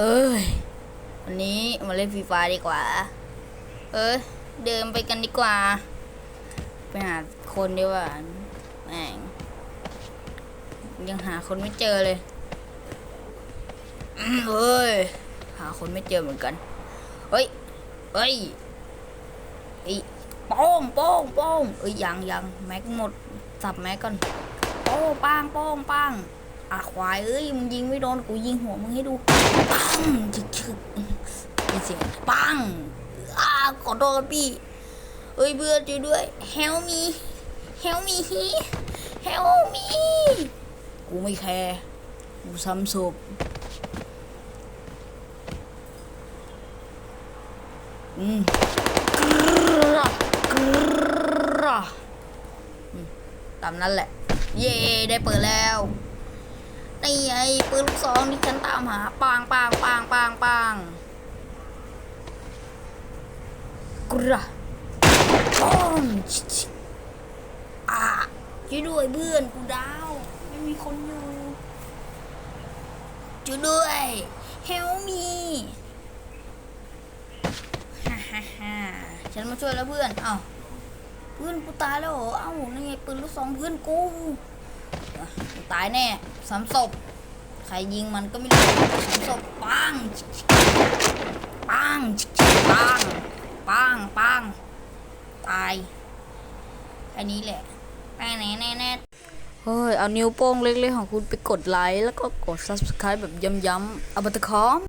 เอ้ย วันนี้มาเล่นฟรีไฟาดีกว่า เอ้ย เดินไปกันดีกว่า ไปหาคนดีกว่าแม่งยังหาคนไม่เจอเลยเอ้ย หาคนไม่เจอเหมือนกัน เฮ้ย เฮ้ยไอ้ป้องป้องป้องเอ้ยยังยังแม็กหมด สับแม็กก่อนโป้งป้างโป้งป้าง อะควายเอ้ยมึงยิงไม่โดนกูยิงหัวมึงให้ดูปังชึกชึกเสียงปังอ่าขอโทษพี่เอ้ยเพื่อนช่วยด้วย help me help me help me กูไม่แคร์กูซ้ำศพอืมกรกรอกอืมตามนั้นแหละ เย่ได้เปิดแล้ว นี่ไงปืนลูกซองที่ฉันตามหาปางปางปางปางปางกระป้องชิชอะช่วยด้วยเพื่อนกูดาว ไม่มีคนอยู่ช่วยด้วย help me ฮ่าฮ่าฮ่าฉันมาช่วยแล้วเพื่อน เอ้าเพื่อนกูตายแล้วเหรอเอ้านี่ไงปืนลูกซองเพื่อนกู ตายแน่สามศพใครยิงมันก็ไม่รู้สามศพปังปังปังปังปังตายแค่นี้แหละแน่แน่แน่แน่เฮ้ย เอานิ้วโป้งเล็กๆของคุณไปกดไลค์แล้วก็กด subscribe แบบย้ำๆเอาบัตรคอม